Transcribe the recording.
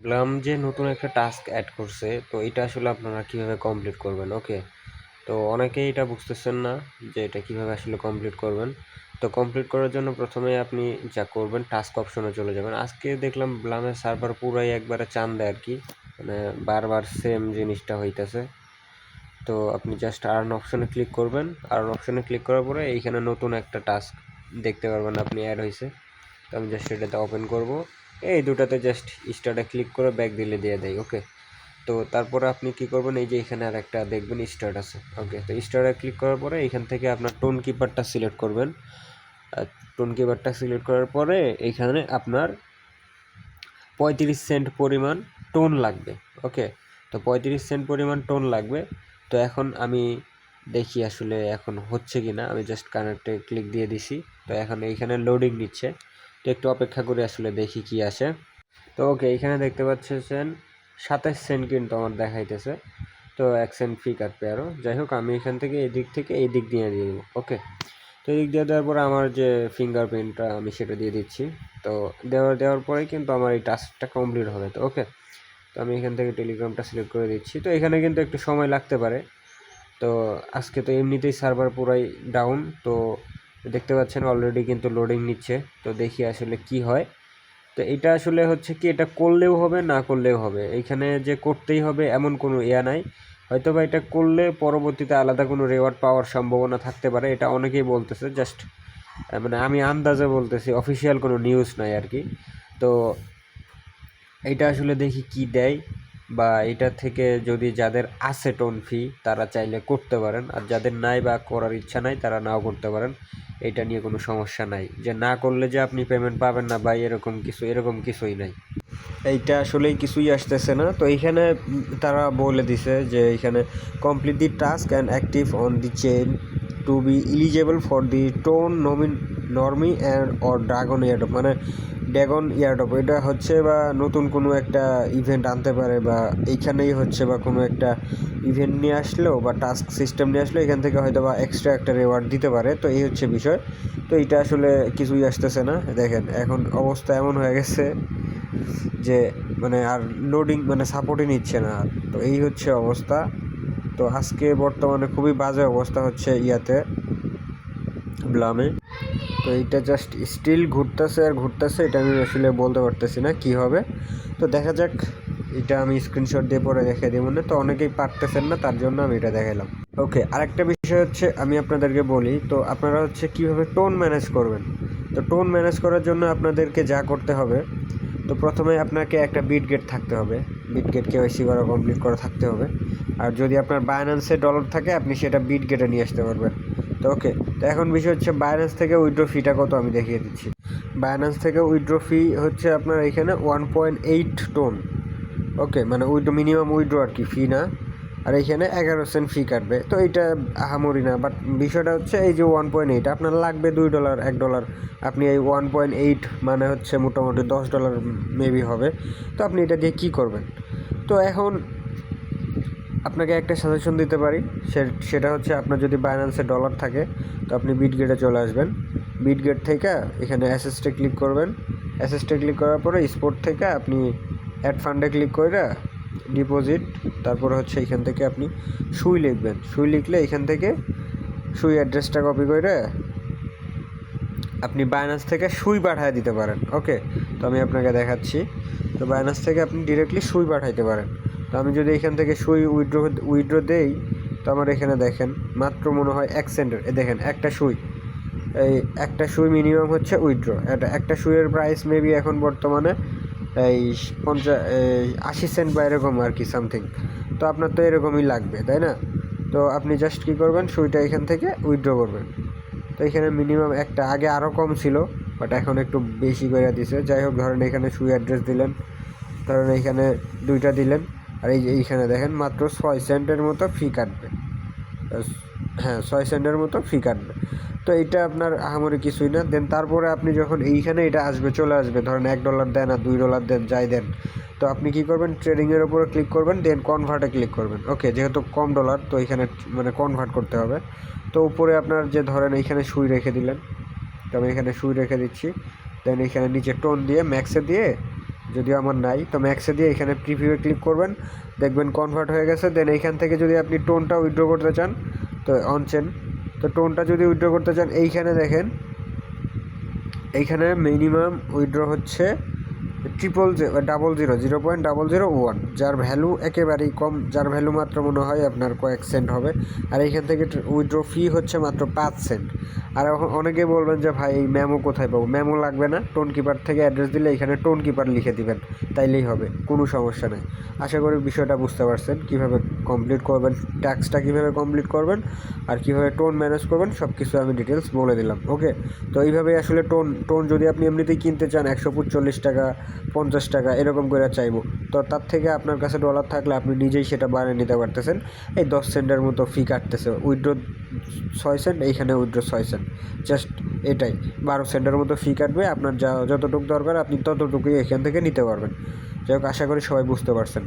Glam যে নতুন একটা টাস্ক অ্যাড করছে, তো এটা আসলে আপনারা কীভাবে কমপ্লিট করবেন? ওকে তো অনেকেই এটা বুঝতেছেন না যে এটা কীভাবে আসলে কমপ্লিট করবেন। তো কমপ্লিট করার জন্য প্রথমে আপনি যা করবেন টাস্ক অপশনে চলে যাবেন। আজকে দেখলাম ব্লামের সার্ভার পুরাই একবারে চান দেয় আর কি মানে বারবার সেম জিনিসটা হইতেছে। তো আপনি জাস্ট আর্ন অপশনে ক্লিক করবেন। আর্ন অপশনে ক্লিক করার পরে এইখানে নতুন একটা টাস্ক দেখতে পারবেন আপনি অ্যাড হয়েছে তো আমি জাস্ট এটাতে ওপেন করব। এই দুটাতে জাস্ট স্টার্টে ক্লিক করে ব্যাক দিলে দিয়ে দেয় ওকে তো তারপরে আপনি কি করবেন, এই যে এখানে আর একটা দেখবেন স্টার্ট আছে ওকে তো স্টার্টে ক্লিক করার পরে এখান থেকে আপনার টোন কিপারটা সিলেক্ট করবেন। টোন কিপারটা সিলেক্ট করার পরে এখানে আপনার পঁয়ত্রিশ সেন্ট পরিমাণ টোন লাগবে ওকে তো পঁয়ত্রিশ সেন্ট পরিমাণ টোন লাগবে। তো এখন আমি দেখি আসলে এখন হচ্ছে কি না আমি জাস্ট কানেক্টে ক্লিক দিয়ে দিছি। তো এখন এইখানে লোডিং নিচ্ছে। তো একটু অপেক্ষা করে আসলে দেখি কি আসে। তো ওকে, এখানে দেখতে পাচ্ছেন, সাতাশ সেন্ট কিন্তু আমার দেখাইতেছে। তো এক সেন্ট ফি কাটবে আরও যাই হোক, আমি এখান থেকে এই দিক থেকে এই দিক দিয়ে দিয়ে দেবো, ওকে? তো এই দিক দিয়ে দেওয়ার পরে আমার যে ফিঙ্গারপ্রিন্টটা আমি সেটা দিয়ে দিচ্ছি। তো দেওয়ার দেওয়ার পরেই কিন্তু আমার এই টাস্কটা কমপ্লিট হবে তো, ওকে? তো আমি এখান থেকে টেলিগ্রামটা সিলেক্ট করে দিচ্ছি। তো এখানে কিন্তু একটু সময় লাগতে পারে। তো আজকে তো এমনিতেই সার্ভার পুরাই ডাউন তো দেখতে পাচ্ছেন অলরেডি কিন্তু লোডিং নিচ্ছে। তো দেখি আসলে কি হয়। তো এটা আসলে হচ্ছে কি, এটা করলেও হবে, না করলেও হবে। এইখানে যে করতেই হবে এমন কোনো ইয়া নাই। হয়তো বা এটা করলে পরবর্তীতে আলাদা কোনো রেওয়ার্ড পাওয়ার সম্ভাবনা থাকতে পারে, এটা অনেকেই বলতেছে। জাস্ট মানে আমি আন্দাজে বলতেছি অফিসিয়াল কোনো নিউজ নাই আর কি। তো এটা আসলে দেখি কি দেয়। বা এটা থেকে যদি যাদের আছে টোন ফি তারা চাইলে করতে পারেন। আর যাদের নাই বা করার ইচ্ছা নাই, তারা নাও করতে পারেন। এটা নিয়ে কোনো সমস্যা নাই। যে না করলে যে আপনি পেমেন্ট পাবেন না বা এরকম কিছু, এরকম কিছুই নাই। এইটা আসলেই কিছুই আসতেছে না। তো এইখানে তারা বলে দিছে যে এখানে complete the task and active on the chain to be eligible for the Ton নমিন normie and or dragon airdrop মানে ড্রাগন ইয়ারডপ এটা হচ্ছে বা নতুন কোনো একটা ইভেন্ট আনতে পারে বা এইখানেই হচ্ছে বা কোনো একটা ইভেন্ট নিয়ে আসলেও বা টাস্ক সিস্টেম নিয়ে আসলেও এখান থেকে হয়তো বা এক্সট্রা একটা রেওয়ার্ড দিতে পারে। তো এই হচ্ছে বিষয়। তো এটা আসলে কিছুই আসতেছে না। দেখেন, এখন অবস্থা এমন হয়ে গেছে যে মানে আর লোডিং মানে সাপোর্টই নিচ্ছে না। তো এই হচ্ছে অবস্থা। তো আজকে বর্তমানে খুবই বাজে অবস্থা হচ্ছে ইয়াতে, ব্লামে। তো এইটা জাস্ট স্টিল ঘুরতেছে আর ঘুরতেছে, এটা আমি আসলে বলতে পারতেছি না কি হবে। তো দেখা যাক, এটা আমি স্ক্রিনশট দিয়ে পরে দেখে দিব না তো অনেকেই পারতেছেন না, তার জন্য আমি এটা দেখালাম ওকে আরেকটা বিষয় হচ্ছে, আমি আপনাদেরকে বলি, তো আপনারা হচ্ছে কীভাবে টোন ম্যানেজ করবেন? তো টোন ম্যানেজ করার জন্য আপনাদেরকে যা করতে হবে, তো প্রথমে আপনাকে একটা বিট গেট থাকতে হবে। বিট গেট কেওয়াইসি করা কমপ্লিট করা থাকতে হবে। আর যদি আপনার বায়ানান্সে ডলার থাকে, আপনি সেটা বিট গেটে নিয়ে আসতে পারবেন। তো ওকে তো এখন বিষয় হচ্ছে বায়ানান্স থেকে উইড্রো ফিটা কত আমি দেখিয়ে দিচ্ছি। বায়ানান্স থেকে উইড্রো ফি হচ্ছে আপনার এখানে one point eight Ton okay মানে উইড্রো মিনিমাম উইথড্র আর কি ফি না। আর এইখানে এগারো সেন্ট ফি কাটবে। তো এইটা আহামরি না বাট বিষয়টা হচ্ছে এই যে ওয়ান পয়েন্ট এইট আপনার লাগবে দুই ডলার এক ডলার আপনি এই ওয়ান পয়েন্ট এইট মানে হচ্ছে মোটামুটি দশ ডলার মেবি হবে। তো আপনি এটা দিয়ে কী করবেন? তো এখন আপনাকে একটা সাজেশন দিতে পারি। সেটা হচ্ছে আপনার যদি বাইন্যান্সে ডলার থাকে, তো আপনি বিটগেটে চলে আসবেন। বিটগেট থেকে এখানে অ্যাসেসটে ক্লিক করবেন। অ্যাসেসটে ক্লিক করার পরে স্পোর্ট থেকে আপনি অ্যাড ফান্ডে ক্লিক করে ডিপোজিট তারপর হচ্ছে এখান থেকে আপনি সুই লিখবেন। সুই লিখলে এখান থেকে সুই অ্যাড্রেসটা কপি করে আপনি বাইন্যান্স থেকে সুই পাঠিয়ে দিতে পারেন। ওকে তো আমি আপনাকে দেখাচ্ছি। তো বাইন্যান্স থেকে আপনি ডিরেক্টলি সুই পাঠাইতে পারেন। তো আমি যদি এখান থেকে সুই উইড্রো উইড্রো দেই, তো আমার এখানে দেখেন, মাত্র মনে হয় এক সেন্টের এ দেখেন, একটা সুই এই একটা সুই মিনিমাম হচ্ছে উইড্রো এটা একটা সুইয়ের প্রাইস মেবি এখন বর্তমানে এই পঞ্চাশ আশি সেন্ট বা এরকম আর কি সামথিং তো আপনার তো এরকমই লাগবে, তাই না? তো আপনি জাস্ট কী করবেন সুইটা এখান থেকে উইড্রো করবেন। তো এখানে মিনিমাম একটা, আগে আরও কম ছিল বাট এখন একটু বেশি করে দিছে। যাই হোক, ধরেন এখানে সুই অ্যাড্রেস দিলেন, ধরেন এইখানে দুইটা দিলেন। আর এই যে এইখানে দেখেন মাত্র ছয় সেন্টের মতো ফি কাটবে। হ্যাঁ ছয় সেন্টের মতো ফি কাটবে। তো এইটা আপনার আহামরি কিছুই না। দেন তারপরে আপনি যখন এইখানে এটা আসবে, চলে আসবে, ধরেন এক ডলার দেন আর দুই ডলার দেন, যাই দেন, তো আপনি কি করবেন? ট্রেডিংয়ের উপরে ক্লিক করবেন দেন কনভার্টে ক্লিক করবেন। ওকে যেহেতু কম ডলার তো এখানে মানে কনভার্ট করতে হবে। তো উপরে আপনার যে ধরেন এইখানে সুই রেখে দিলেন, তো আমি এখানে সুই রেখে দিচ্ছি। দেন এখানে নিচে টোন দিয়ে ম্যাক্সে দিয়ে যদিও আমার নাই, তো ম্যাক্সে দিয়ে এখানে প্রিভিউয়ে ক্লিক করবেন, দেখবেন কনভার্ট হয়ে গেছে দেন এইখান থেকে যদি আপনি টোনটা উইথড্র করতে চান, তো অনচেন তো টোনটা যদি উইথড্র করতে চান, এইখানে দেখেন, এইখানে মিনিমাম উইথড্র হচ্ছে triple double zero zero point double zero one যার ভ্যালু একেবারেই কম, যার ভ্যালু মাত্র মনে হয় আপনার কয়েক সেন্ট হবে। আর এইখান থেকে উইথড্র ফি হচ্ছে মাত্র পাঁচ সেন্ট আর অনেকে বলবেন যে, ভাই, এই ম্যামো কোথায় পাবো? ম্যামো লাগবে না। টোন কিপার থেকে অ্যাড্রেস দিলে এখানে টোন কিপার লিখে দিবেন। তাইলেই হবে, কোনো সমস্যা নেই। আশা করি বিষয়টা বুঝতে পারছেন। কীভাবে কমপ্লিট করবেন ট্যাক্সটা কীভাবে কমপ্লিট করবেন আর কীভাবে টোন ম্যানেজ করবেন সব কিছু আমি ডিটেলস বলে দিলাম ওকে তো এইভাবেই আসলে টোন টোন যদি আপনি এমনিতেই কিনতে চান, একশো পঁচল্লিশ টাকা, পঞ্চাশ টাকা, এরকম করে চাইব, তো তার থেকে আপনার কাছে ডলার থাকলে আপনি নিজেই সেটা বানিয়ে নিতে পারতেছেন, এই দশ সেন্টের মতো ফি কাটতেছে উইড্রো ছয় সেন্ট এইখানে উইড্রো ছয় সেন্ট জাস্ট এটাই, বারো সেন্টের মতো ফি কাটবে, আপনার যা, যতটুকু দরকার আপনি ততটুকুই এখান থেকে নিতে পারবেন, যাই হোক, আশা করি সবাই বুঝতে পারছেন।